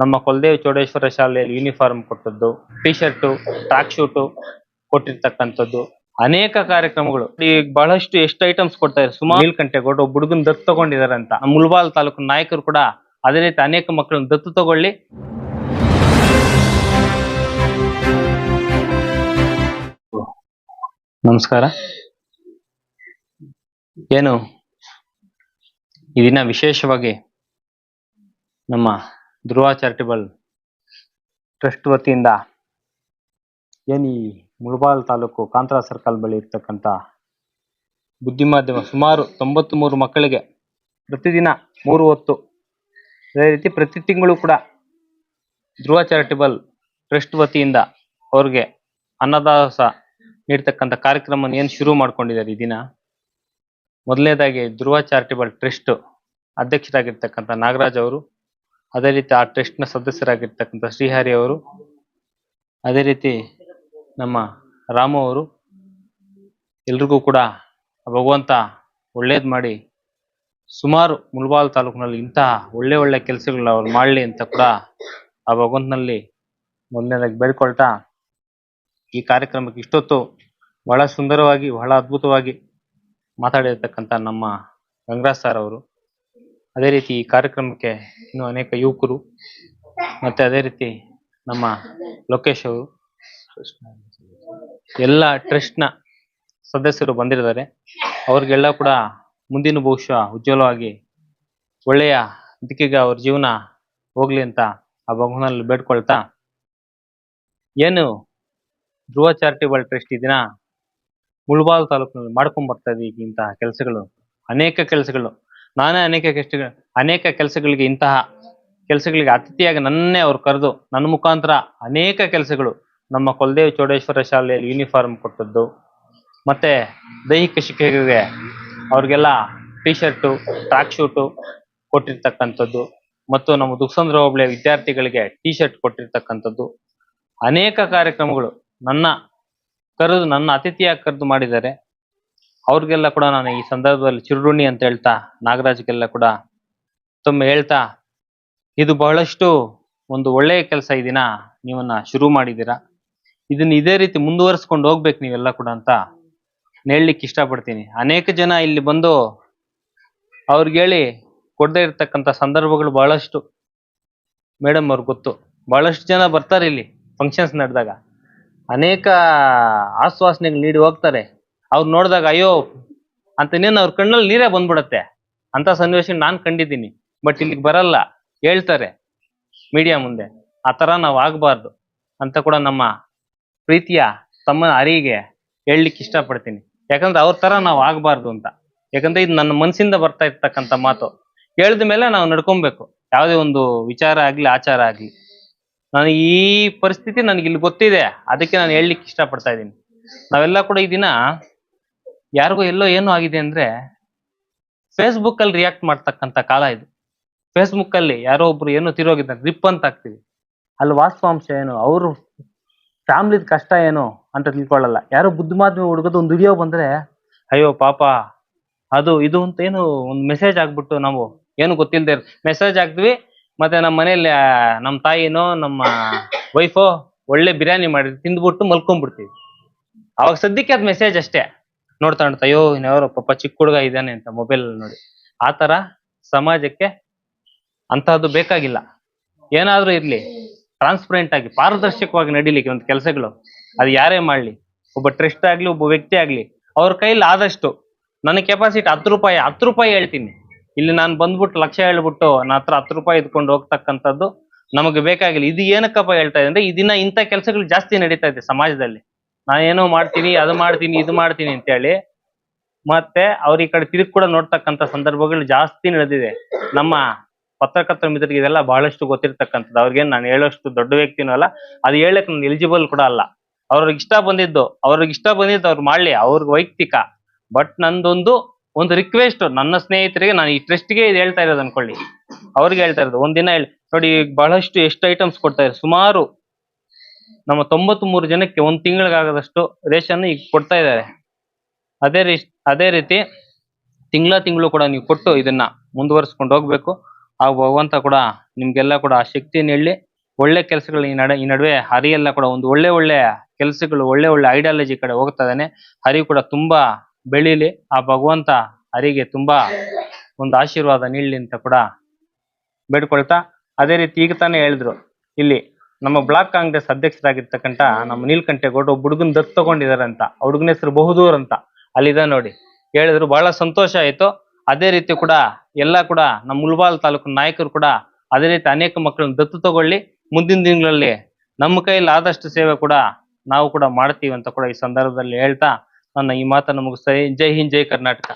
ನಮ್ಮ ಕುಲದೇವ್ ಚೌಡೇಶ್ವರ ಶಾಲೆಯಲ್ಲಿ ಯೂನಿಫಾರ್ಮ್ ಕೊಟ್ಟದ್ದು ಟಿ ಶರ್ಟು ಟ್ರ್ಯಾಕ್ ಶೂಟು ಕೊಟ್ಟಿರ್ತಕ್ಕಂಥದ್ದು. ಅನೇಕ ಕಾರ್ಯಕ್ರಮಗಳು. ಈಗ ಬಹಳಷ್ಟು ಎಷ್ಟು ಐಟಮ್ಸ್ ಕೊಡ್ತಾ ಇದ್ರು ಸುಮಾರು ನೀಲ್ಕಂಠೇಗೌಡ ಒಬ್ಬ ಹುಡುಗನ್ ದತ್ತು ತಗೊಂಡಿದ್ದಾರೆ ಅಂತ. ನಮ್ಮ ಮುಲ್ಬಾಲ್ ತಾಲೂಕು ನಾಯಕರು ಕೂಡ ಅದೇ ರೀತಿ ಅನೇಕ ಮಕ್ಕಳನ್ನ ದತ್ತು ತಗೊಳ್ಳಿ. ನಮಸ್ಕಾರ. ಏನು? ಈ ದಿನ ವಿಶೇಷವಾಗಿ ನಮ್ಮ ಧ್ರುವ ಚಾರಿಟಬಲ್ ಟ್ರಸ್ಟ್ ವತಿಯಿಂದ ಏನು ಈ ಮುಳಬಾಲ್ ತಾಲೂಕು ಕಾಂತರ ಸರ್ಕಲ್ ಬಳಿ ಇರತಕ್ಕಂಥ ಬುದ್ಧಿ ಮಾಧ್ಯಮ ಸುಮಾರು ತೊಂಬತ್ತು ಮೂರು ಮಕ್ಕಳಿಗೆ ಪ್ರತಿದಿನ ಮೂರು ಹೊತ್ತು ಅದೇ ರೀತಿ ಪ್ರತಿ ತಿಂಗಳು ಕೂಡ ಧ್ರುವ ಚಾರಿಟಬಲ್ ಟ್ರಸ್ಟ್ ವತಿಯಿಂದ ಅವ್ರಿಗೆ ಅನ್ನದಾಸ ನೀಡ್ತಕ್ಕಂಥ ಕಾರ್ಯಕ್ರಮ ಏನು ಶುರು ಮಾಡ್ಕೊಂಡಿದ್ದಾರೆ ಈ ದಿನ? ಮೊದಲನೇದಾಗಿ ಧ್ರುವ ಚಾರಿಟಬಲ್ ಟ್ರಸ್ಟ್ ಅಧ್ಯಕ್ಷರಾಗಿರ್ತಕ್ಕಂಥ ನಾಗರಾಜ್ ಅವರು ಅದೇ ರೀತಿ ಆ ಟ್ರಸ್ಟ್ನ ಸದಸ್ಯರಾಗಿರ್ತಕ್ಕಂಥ ಶ್ರೀಹರಿ ಅವರು, ಅದೇ ರೀತಿ ನಮ್ಮ ರಾಮು ಅವರು, ಎಲ್ರಿಗೂ ಕೂಡ ಭಗವಂತ ಒಳ್ಳೇದ್ ಮಾಡಿ ಸುಮಾರು ಮುಳಬಾಲ್ ತಾಲೂಕಿನಲ್ಲಿ ಇಂತಹ ಒಳ್ಳೆ ಒಳ್ಳೆ ಕೆಲಸಗಳನ್ನ ಅವ್ರು ಮಾಡಲಿ ಅಂತ ಕೂಡ ಆ ಭಗವಂತನಲ್ಲಿ ಮೊದಲನೇದಾಗಿ ಬೇಡ್ಕೊಳ್ತಾ ಈ ಕಾರ್ಯಕ್ರಮಕ್ಕೆ ಇಷ್ಟೊತ್ತು ಬಹಳ ಸುಂದರವಾಗಿ, ಬಹಳ ಅದ್ಭುತವಾಗಿ ಮಾತಾಡಿರ್ತಕ್ಕಂಥ ನಮ್ಮ ಗಂಗರಾಜ್ ಸರ್ ಅವರು. ಅದೇ ರೀತಿ ಈ ಕಾರ್ಯಕ್ರಮಕ್ಕೆ ಇನ್ನು ಅನೇಕ ಯುವಕರು ಮತ್ತೆ ಅದೇ ರೀತಿ ನಮ್ಮ ಲೋಕೇಶ್ ಅವರು ಎಲ್ಲ ಟ್ರಸ್ಟ್ನ ಸದಸ್ಯರು ಬಂದಿದ್ದಾರೆ. ಅವ್ರಿಗೆಲ್ಲ ಕೂಡ ಮುಂದಿನ ಭವಿಷ್ಯ ಉಜ್ವಲವಾಗಿ ಒಳ್ಳೆಯ ದಿಕ್ಕಿಗೆ ಅವ್ರ ಜೀವನ ಹೋಗ್ಲಿ ಅಂತ ಆ ಭಗವಾನಲ್ಲಿ ಬೇಡ್ಕೊಳ್ತಾ ಏನು ಧ್ರುವ ಚಾರಿಟೇಬಲ್ ಟ್ರಸ್ಟ್ ಈ ದಿನ ತಾಲೂಕಿನಲ್ಲಿ ಮಾಡ್ಕೊಂಡ್ ಬರ್ತಾ ಇದೆ ಈಗ ಇಂತಹ ಕೆಲಸಗಳು, ಅನೇಕ ಕೆಲಸಗಳು. ನಾನೇ ಅನೇಕ ಕೆಷ್ಟ ಅನೇಕ ಕೆಲಸಗಳಿಗೆ ಇಂತಹ ಕೆಲಸಗಳಿಗೆ ಅತಿಥಿಯಾಗಿ ನನ್ನೇ ಅವ್ರು ಕರೆದು ನನ್ನ ಮುಖಾಂತರ ಅನೇಕ ಕೆಲಸಗಳು ನಮ್ಮ ಕುಲದೇವ್ ಚೌಡೇಶ್ವರ ಶಾಲೆಯಲ್ಲಿ ಯೂನಿಫಾರ್ಮ್ ಕೊಟ್ಟದ್ದು. ಮತ್ತೆ ದೈಹಿಕ ಶಿಕ್ಷಕರಿಗೆ ಅವ್ರಿಗೆಲ್ಲ ಟಿ ಶರ್ಟು ಟ್ರ್ಯಾಕ್ ಶೂಟು ಕೊಟ್ಟಿರ್ತಕ್ಕಂಥದ್ದು. ಮತ್ತು ನಮ್ಮ ದುಕ್ಸಂದ್ರ ಹೋಬಳಿಯ ವಿದ್ಯಾರ್ಥಿಗಳಿಗೆ ಟಿ ಶರ್ಟ್ ಕೊಟ್ಟಿರ್ತಕ್ಕಂಥದ್ದು. ಅನೇಕ ಕಾರ್ಯಕ್ರಮಗಳು ನನ್ನ ಕರೆದು ನನ್ನ ಅತಿಥಿಯಾಗಿ ಕರೆದು ಮಾಡಿದ್ದಾರೆ. ಅವ್ರಿಗೆಲ್ಲ ಕೂಡ ನಾನು ಈ ಸಂದರ್ಭದಲ್ಲಿ ಚಿರುಋಣಿ ಅಂತ ಹೇಳ್ತಾ, ನಾಗರಾಜ್ಗೆಲ್ಲ ಕೂಡ ತುಂಬ ಹೇಳ್ತಾ, ಇದು ಬಹಳಷ್ಟು ಒಂದು ಒಳ್ಳೆಯ ಕೆಲಸ ಈ ದಿನ ನೀವನ್ನ ಶುರು ಮಾಡಿದ್ದೀರಾ? ಇದನ್ನ ಇದೇ ರೀತಿ ಮುಂದುವರಿಸ್ಕೊಂಡು ಹೋಗ್ಬೇಕು ನೀವೆಲ್ಲ ಕೂಡ ಅಂತ ಹೇಳಲಿಕ್ಕೆ ಇಷ್ಟಪಡ್ತೀನಿ. ಅನೇಕ ಜನ ಇಲ್ಲಿ ಬಂದು ಅವ್ರಿಗೆ ಹೇಳಿ ಕೊಡದೇ ಇರ್ತಕ್ಕಂಥ ಸಂದರ್ಭಗಳು ಬಹಳಷ್ಟು. ಮೇಡಮ್ ಅವ್ರಿಗೆ ಗೊತ್ತು. ಬಹಳಷ್ಟು ಜನ ಬರ್ತಾರೆ ಇಲ್ಲಿ ಫಂಕ್ಷನ್ಸ್ ನಡೆದಾಗ. ಅನೇಕ ಆಶ್ವಾಸನೆಗಳು ನೀಡಿ ಹೋಗ್ತಾರೆ. ಅವ್ರು ನೋಡಿದಾಗ, ಅಯ್ಯೋ, ಅಂತ ನೀನು ಅವ್ರ ಕಣ್ಣಲ್ಲಿ ನೀರೇ ಬಂದ್ಬಿಡತ್ತೆ. ಅಂತ ಸನ್ನಿವೇಶ ನಾನು ಕಂಡಿದ್ದೀನಿ. ಬಟ್ ಇಲ್ಲಿಗೆ ಬರಲ್ಲ. ಹೇಳ್ತಾರೆ ಮೀಡಿಯಾ ಮುಂದೆ, ಆ ತರ ನಾವು ಆಗಬಾರ್ದು. ಅಂತ ಕೂಡ ನಮ್ಮ ಪ್ರೀತಿಯ ತಮ್ಮ ಅರಿಗೆ ಹೇಳಲಿಕ್ಕೆ ಇಷ್ಟಪಡ್ತೀನಿ. ಯಾಕಂದ್ರೆ ಅವ್ರ ತರ ನಾವು ಆಗಬಾರ್ದು ಅಂತ. ಯಾಕಂದ್ರೆ ಇದು ನನ್ನ ಮನಸ್ಸಿಂದ ಬರ್ತಾ ಇರ್ತಕ್ಕಂಥ ಮಾತು. ಹೇಳಿದ ಮೇಲೆ ನಾವು ನಡ್ಕೊಬೇಕು. ಯಾವುದೇ ಒಂದು ವಿಚಾರ ಆಗ್ಲಿ, ಆಚಾರ ಆಗ್ಲಿ. ನಾನು ಈ ಪರಿಸ್ಥಿತಿ ನನಗೆ ಇಲ್ಲಿ ಗೊತ್ತಿದೆ. ಅದಕ್ಕೆ ನಾನು ಹೇಳಲಿಕ್ಕೆ ಇಷ್ಟಪಡ್ತಾ ಇದ್ದೀನಿ. ನಾವೆಲ್ಲ ಕೂಡ ಈ ದಿನ ಯಾರಿಗೋ ಎಲ್ಲೋ ಏನೋ ಆಗಿದೆ ಅಂದ್ರೆ ಫೇಸ್ಬುಕ್ ಅಲ್ಲಿ ರಿಯಾಕ್ಟ್ ಮಾಡ್ತಕ್ಕಂತ ಕಾಲ ಇದು. ಫೇಸ್ಬುಕ್ ಅಲ್ಲಿ ಯಾರೋ ಒಬ್ರು ಏನೋ ತಿರೋಗಿದ್ದ ಗ್ರಿಪ್ ಅಂತ ಹಾಕ್ತಿವಿ. ಅಲ್ಲಿ ವಾಸ್ತವಾಂಶ ಏನು? ಅವರು ಫ್ಯಾಮ್ಲಿದ್ ಕಷ್ಟ ಏನು ಅಂತ ತಿಳ್ಕೊಳ್ಳಲ್ಲ. ಯಾರೋ ಬುದ್ಧಿಮಾದ್ಮಿ ಹುಡುಗದ ಒಂದು ವಿಡಿಯೋ ಬಂದ್ರೆ, ಅಯ್ಯೋ ಪಾಪ, ಅದು, ಇದು ಅಂತ ಏನು ಒಂದು ಮೆಸೇಜ್ ಆಗ್ಬಿಟ್ಟು ನಾವು ಏನು ಗೊತ್ತಿಲ್ಲದೆ ಮೆಸೇಜ್ ಹಾಕ್ದ್ವಿ, ಮತ್ತೆ ನಮ್ಮ ಮನೇಲಿ ನಮ್ಮ ತಾಯಿನೋ, ನಮ್ಮ ವೈಫೋ ಒಳ್ಳೆ ಬಿರಿಯಾನಿ ಮಾಡಿ ತಿಂದ್ಬಿಟ್ಟು ಮಲ್ಕೊಂಡ್ಬಿಡ್ತೀವಿ. ಅವಾಗ ಸದ್ಯಕ್ಕೆ ಅದ್ ಮೆಸೇಜ್ ಅಷ್ಟೇ. ನೋಡ್ತಾ ನೋಡ್ತಾ, ಅಯ್ಯೋ, ಇನ್ಯಾರೋ ಪಾಪ ಚಿಕ್ಕ ಹುಡುಗ ಇದ್ದಾನೆ ಅಂತ ಮೊಬೈಲ್ ನೋಡಿ. ಆತರ ತರ ಸಮಾಜಕ್ಕೆ ಅಂತಹದ್ದು ಬೇಕಾಗಿಲ್ಲ. ಏನಾದ್ರೂ ಇರ್ಲಿ. ಟ್ರಾನ್ಸ್ಪರೆಂಟ್ ಆಗಿ, ಪಾರದರ್ಶಕವಾಗಿ ನಡೀಲಿಕ್ಕೆ ಒಂದು ಕೆಲಸಗಳು. ಅದು ಯಾರೇ ಮಾಡ್ಲಿ. ಒಬ್ಬ ಟ್ರಸ್ಟ್ ಆಗ್ಲಿ, ಒಬ್ಬ ವ್ಯಕ್ತಿ ಆಗ್ಲಿ, ಅವ್ರ ಕೈಲಿ ಆದಷ್ಟು ನನ್ನ ಕೆಪಾಸಿಟಿ ಹತ್ತು ರೂಪಾಯಿ ಹತ್ತು ರೂಪಾಯಿ ಹೇಳ್ತೀನಿ. ಇಲ್ಲಿ ನಾನು ಬಂದ್ಬಿಟ್ಟು ಲಕ್ಷ ಹೇಳ್ಬಿಟ್ಟು ನನ್ನ ಹತ್ರ ಹತ್ತು ರೂಪಾಯಿ ಇದ್ಕೊಂಡು ಹೋಗ್ತಕ್ಕಂಥದ್ದು ನಮಗೆ ಬೇಕಾಗಿಲ್ಲ. ಇದು ಏನಕ್ಕಪ್ಪ ಹೇಳ್ತಾ ಇದೆ ಅಂದ್ರೆ, ಈ ದಿನ ಇಂಥ ಕೆಲಸಗಳು ಜಾಸ್ತಿ ನಡೀತಾ ಇದೆ ಸಮಾಜದಲ್ಲಿ. ನಾನೇನೋ ಮಾಡ್ತೀನಿ, ಅದು ಮಾಡ್ತೀನಿ, ಇದು ಮಾಡ್ತೀನಿ ಅಂತೇಳಿ ಮತ್ತೆ ಅವ್ರ ಈ ಕಡೆ ತಿರುಗಿ ಕೂಡ ನೋಡ್ತಕ್ಕಂಥ ಸಂದರ್ಭಗಳು ಜಾಸ್ತಿ ನಡೆದಿದೆ. ನಮ್ಮ ಪತ್ರಕರ್ತರ ಮಿತ್ರರಿಗೆ ಇದೆಲ್ಲ ಬಹಳಷ್ಟು ಗೊತ್ತಿರ್ತಕ್ಕಂಥದ್ದು. ಅವ್ರಿಗೇನು ನಾನು ಹೇಳೋಷ್ಟು ದೊಡ್ಡ ವ್ಯಕ್ತಿನೂ ಅಲ್ಲ, ಅದು ಹೇಳಕ್ ನಾನು ಎಲಿಜಿಬಲ್ ಕೂಡ ಅಲ್ಲ. ಅವ್ರಿಗೆ ಇಷ್ಟ ಬಂದಿದ್ದು, ಅವ್ರಿಗೆ ಇಷ್ಟ ಬಂದಿದ್ದು ಅವ್ರು ಮಾಡ್ಲಿ ಅವ್ರಿಗೆ ವೈಯಕ್ತಿಕ. ಬಟ್ ನಂದೊಂದು, ಒಂದು ರಿಕ್ವೆಸ್ಟ್ ನನ್ನ ಸ್ನೇಹಿತರಿಗೆ ನಾನು ಈ ಟ್ರಸ್ಟ್ಗೆ ಇದು ಹೇಳ್ತಾ ಇರೋದು ಅನ್ಕೊಳ್ಳಿ. ಅವ್ರಿಗೆ ಹೇಳ್ತಾ ಇರೋದು, ಒಂದಿನ ಹೇಳಿ, ನೋಡಿ ಬಹಳಷ್ಟು ಎಷ್ಟು ಐಟಮ್ಸ್ ಕೊಡ್ತಾ ಇದ್ದಾರೆ. ಸುಮಾರು ನಮ್ಮ ತೊಂಬತ್ ಮೂರು ಜನಕ್ಕೆ ಒಂದು ತಿಂಗಳಿಗಾಗದಷ್ಟು ರೇಷನ್ ಈಗ ಕೊಡ್ತಾ ಇದ್ದಾರೆ. ಅದೇ ರೀ ಅದೇ ರೀತಿ ತಿಂಗಳ ತಿಂಗಳು ಕೂಡ ನೀವು ಕೊಟ್ಟು ಇದನ್ನ ಮುಂದುವರಿಸ್ಕೊಂಡು ಹೋಗ್ಬೇಕು. ಆ ಭಗವಂತ ಕೂಡ ನಿಮ್ಗೆಲ್ಲ ಕೂಡ ಆ ಶಕ್ತಿಯನ್ನು ಹೇಳಿ ಒಳ್ಳೆ ಕೆಲಸಗಳು ಈ ನಡ, ಈ ನಡುವೆ ಹರಿ ಎಲ್ಲ ಕೂಡ ಒಂದು ಒಳ್ಳೆ ಒಳ್ಳೆ ಕೆಲಸಗಳು, ಒಳ್ಳೆ ಒಳ್ಳೆ ಐಡಿಯಾಲಜಿ ಕಡೆ ಹೋಗ್ತಾ ಇದ್ದಾನೆ. ಹರಿ ಕೂಡ ತುಂಬಾ ಬೆಳೀಲಿ. ಆ ಭಗವಂತ ಹರಿಗೆ ತುಂಬಾ ಒಂದು ಆಶೀರ್ವಾದ ನೀಡಲಿ ಅಂತ ಕೂಡ ಬೇಡ್ಕೊಳ್ತಾ, ಅದೇ ರೀತಿ ಈಗ ತಾನೇ ಹೇಳಿದ್ರು. ಇಲ್ಲಿ ನಮ್ಮ ಬ್ಲಾಕ್ ಕಾಂಗ್ರೆಸ್ ಅಧ್ಯಕ್ಷರಾಗಿರ್ತಕ್ಕಂಥ ನಮ್ಮ ನೀಲ್ಕಂಠೇಗೌಡ ಒಬ್ಬ ಹುಡುಗನ್ ದತ್ತು ತಗೊಂಡಿದಾರೆ ಅಂತ. ಹುಡುಗನ ಹೆಸರು ಬಹುದೂರ್ ಅಂತ. ಅಲ್ಲಿದೆ ನೋಡಿ. ಹೇಳಿದ್ರು ಬಹಳ ಸಂತೋಷ ಆಯ್ತು. ಅದೇ ರೀತಿ ಕೂಡ ಎಲ್ಲ ಕೂಡ ನಮ್ಮ ಮುಲ್ಬಾಲ್ ತಾಲೂಕು ನಾಯಕರು ಕೂಡ ಅದೇ ರೀತಿ ಅನೇಕ ಮಕ್ಕಳನ್ನ ದತ್ತು ತಗೊಳ್ಳಿ. ಮುಂದಿನ ದಿನಗಳಲ್ಲಿ ನಮ್ಮ ಕೈಯಲ್ಲಿ ಆದಷ್ಟು ಸೇವೆ ಕೂಡ ನಾವು ಕೂಡ ಮಾಡ್ತೀವಿ ಅಂತ ಕೂಡ ಈ ಸಂದರ್ಭದಲ್ಲಿ ಹೇಳ್ತಾ ನನ್ನ ಈ ಮಾತನ್ನು ಮುಗಿಸ್ತಾ ಜೈ ಹಿಂದ್, ಜೈ ಕರ್ನಾಟಕ.